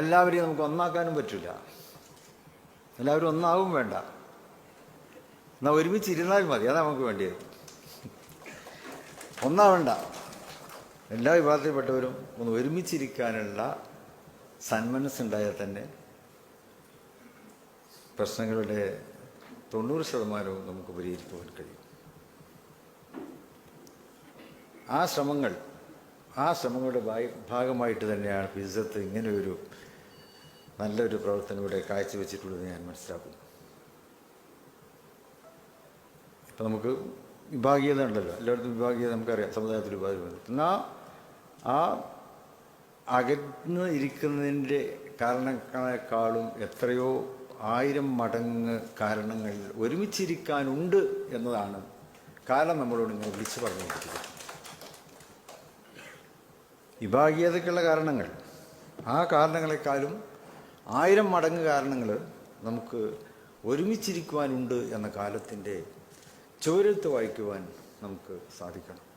എല്ലാവരെയും നമുക്ക് ഒന്നാക്കാനും പറ്റില്ല എല്ലാവരും ഒന്നാവും വേണ്ട. എന്നാൽ ഒരുമിച്ച് ഇരുന്നാൽ മതി. അതാ നമുക്ക് വേണ്ടിയത് ഒന്നാവണ്ട എല്ലാ വിഭാഗത്തിൽപ്പെട്ടവരും ഒന്ന് ഒരുമിച്ചിരിക്കാനുള്ള സന്മനസ്സുണ്ടായാൽ തന്നെ പ്രശ്നങ്ങളുടെ തൊണ്ണൂറ് ശതമാനവും നമുക്ക് പരിഹരിക്കുവാൻ കഴിയും. ആ ശ്രമങ്ങൾ ആ ശ്രമങ്ങളുടെ ഭാഗ- ഭാഗമായിട്ട് തന്നെയാണ് പിസത്ത് ഇങ്ങനെയൊരു നല്ലൊരു പ്രവർത്തനം ഇവിടെ കാഴ്ചവെച്ചിട്ടുള്ളത് ഞാൻ മനസ്സിലാക്കുന്നു. ഇപ്പം നമുക്ക് വിഭാഗീയത ഉണ്ടല്ലോ. എല്ലായിടത്തും വിഭാഗീയത നമുക്കറിയാം. സമുദായത്തിൽ വിഭാഗീയത എന്നാൽ ആ അകന്ന് ഇരിക്കുന്നതിന്റെ കാരണങ്ങളെക്കാളും എത്രയോ ആയിരം മടങ്ങ് കാരണങ്ങൾ ഒരുമിച്ചിരിക്കാനുണ്ട് എന്നതാണ് കാലം നമ്മളോട് ഇങ്ങനെ വിളിച്ചു പറഞ്ഞുകൊണ്ടിരിക്കുന്നത്. വിഭാഗീയതയ്ക്കുള്ള കാരണങ്ങൾ. ആ കാരണങ്ങളെക്കാളും ആയിരം മടങ്ങ് കാരണങ്ങൾ നമുക്ക് ഒരുമിച്ചിരിക്കുവാനുണ്ട് എന്ന കാലത്തിന്റെ ചോരത്ത് വായിക്കുവാൻ നമുക്ക് സാധിക്കണം.